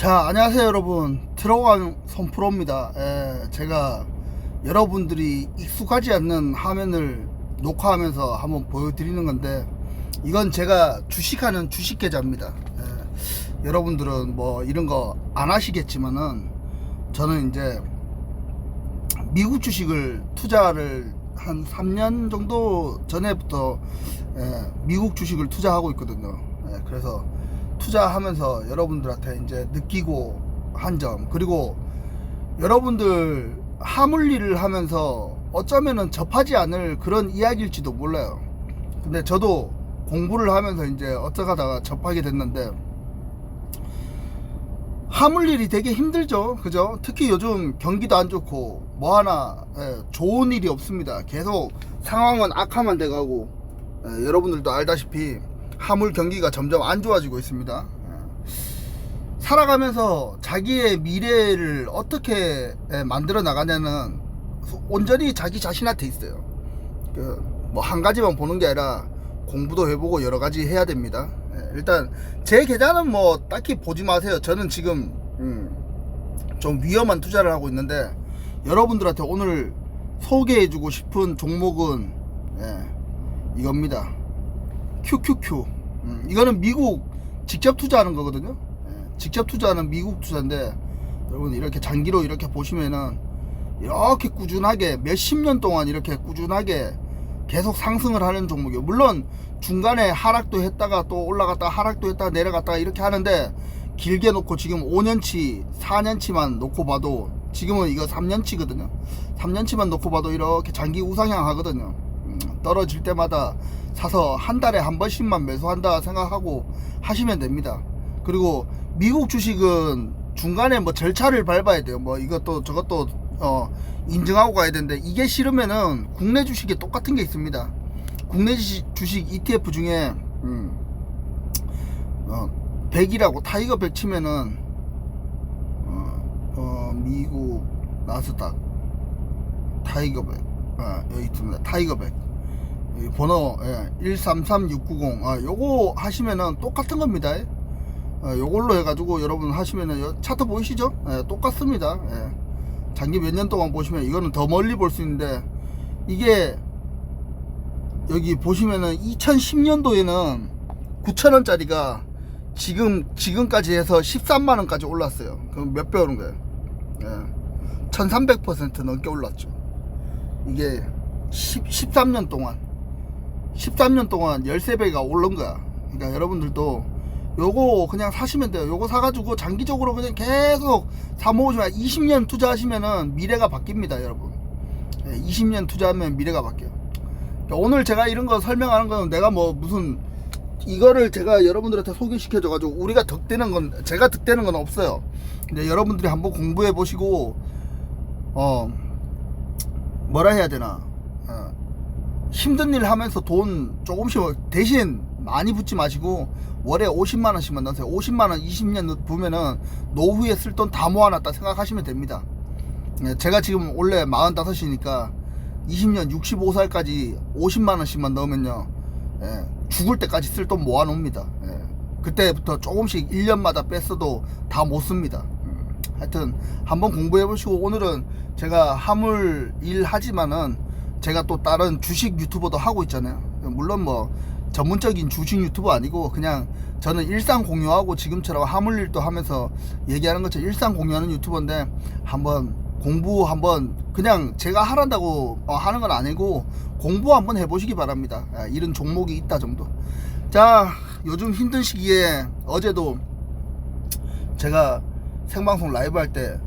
자 안녕하세요 여러분. 들어간 손프로입니다. 예, 제가 여러분들이 익숙하지 않는 화면을 녹화하면서 한번 보여드리는 건데 이건 제가 주식하는 주식 계좌입니다. 예, 여러분들은 뭐 이런 거 안 하시겠지만은 저는 이제 미국 주식을 투자를 한 3년 정도 전에부터 예, 미국 주식을 투자하고 있거든요. 예, 그래서 투자하면서 여러분들한테 이제 느끼고 한 점 그리고 여러분들 하물 일을 하면서 어쩌면은 접하지 않을 그런 이야기일지도 몰라요. 근데 저도 공부를 하면서 이제 어쩌다가 접하게 됐는데 하물 일이 되게 힘들죠. 그죠? 특히 요즘 경기도 안 좋고 뭐 하나 예, 좋은 일이 없습니다. 계속 상황은 악화만 돼가고 예, 여러분들도 알다시피 하물 경기가 점점 안 좋아지고 있습니다. 예. 살아가면서 자기의 미래를 어떻게 예, 만들어 나가냐는 온전히 자기 자신한테 있어요. 그뭐한 가지만 보는 게 아니라 공부도 해보고 여러 가지 해야 됩니다. 예, 일단 제 계좌는 뭐 딱히 보지 마세요. 저는 지금 음, 좀 위험한 투자를 하고 있는데 여러분들한테 오늘 소개해주고 싶은 종목은 예, 이겁니다. QQQ. 음, 이거는 미국 직접 투자하는 거거든요. 예, 직접 투자하는 미국 투자인데 여러분 이렇게 장기로 이렇게 보시면은 이렇게 꾸준하게 몇십 년 동안 이렇게 꾸준하게 계속 상승을 하는 종목이에요. 물론 중간에 하락도 했다가 또 올라갔다가 하락도 했다가 내려갔다가 이렇게 하는데 길게 놓고 지금 5년치, 4년치만 놓고 봐도 지금은 이거 3년치거든요. 3년치만 놓고 봐도 이렇게 장기 우상향 하거든요. 음, 떨어질 때마다 사서 한 달에 한 번씩만 매수한다 생각하고 하시면 됩니다. 그리고 미국 주식은 중간에 뭐 절차를 밟아야 돼요. 뭐 이것도 저것도 어 인증하고 가야 되는데 이게 싫으면은 국내 주식에 똑같은 게 있습니다. 국내 주식, ETF 중에 음, 어, 100이라고 타이거 100 치면은 어, 어, 미국 나스닥 타이거 100 아, 여기 있습니다. 타이거 100이 번호 예, 133690 아, 요거 하시면은 똑같은 겁니다. 예. 어, 요걸로 해가지고 여러분 하시면은 요 차트 보이시죠? 예, 똑같습니다. 예. 장기 몇 년 동안 보시면 이거는 더 멀리 볼 수 있는데 이게 여기 보시면은 2010년도에는 9천원짜리가 지금 지금까지 해서 13만원까지 올랐어요. 그럼 몇 배 오른 거예요? 예. 1300% 넘게 올랐죠. 이게 10, 13년 동안 13년 동안 13배가 오른 거야. 그러니까 여러분들도 요거 그냥 사시면 돼요. 요거 사가지고 장기적으로 그냥 계속 사 모으지만 20년 투자하시면은 미래가 바뀝니다, 여러분. 예, 20년 투자하면 미래가 바뀌어요. 그러니까 오늘 제가 이런 거 설명하는 건 내가 뭐 무슨 이거를 제가 여러분들한테 소개시켜줘가지고 우리가 득되는 건 제가 득되는 건 없어요. 근데 여러분들이 한번 공부해 보시고 어 뭐라 해야 되나 어, 힘든 일 하면서 돈 조금씩 대신 많이 붓지 마시고 월에 50만 원씩만 넣으세요. 50만 원 20년 부면은 노후에 쓸 돈 다 모아놨다 생각하시면 됩니다. 예, 제가 지금 원래 45이니까 20년 65살까지 50만 원씩만 넣으면요. 예, 죽을 때까지 쓸 돈 모아놓습니다. 예, 그때부터 조금씩 1년마다 뺐어도 다 못 씁니다. 음, 하여튼 한번 공부해 보시고 오늘은 제가 화물 일 하지만은 제가 또 다른 주식 유튜버도 하고 있잖아요. 물론 뭐 전문적인 주식 유튜버 아니고 그냥 저는 일상 공유하고 지금처럼 화물 일도 하면서 얘기하는 것처럼 일상 공유하는 유튜버인데 한번 공부 한번 그냥 제가 하란다고 어, 하는 건 아니고 공부 한번 해보시기 바랍니다. 아, 이런 종목이 있다 정도. 자 요즘 힘든 시기에 어제도 제가 생방송 라이브 할때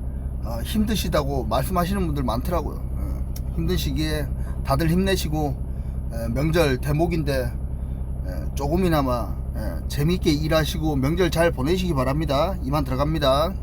어, 힘드시다고 말씀하시는 분들 많더라고요. 어, 힘든 시기에 다들 힘내시고 에, 명절 대목인데 에, 조금이나마 에, 재밌게 일하시고 명절 잘 보내시기 바랍니다. 이만 들어갑니다.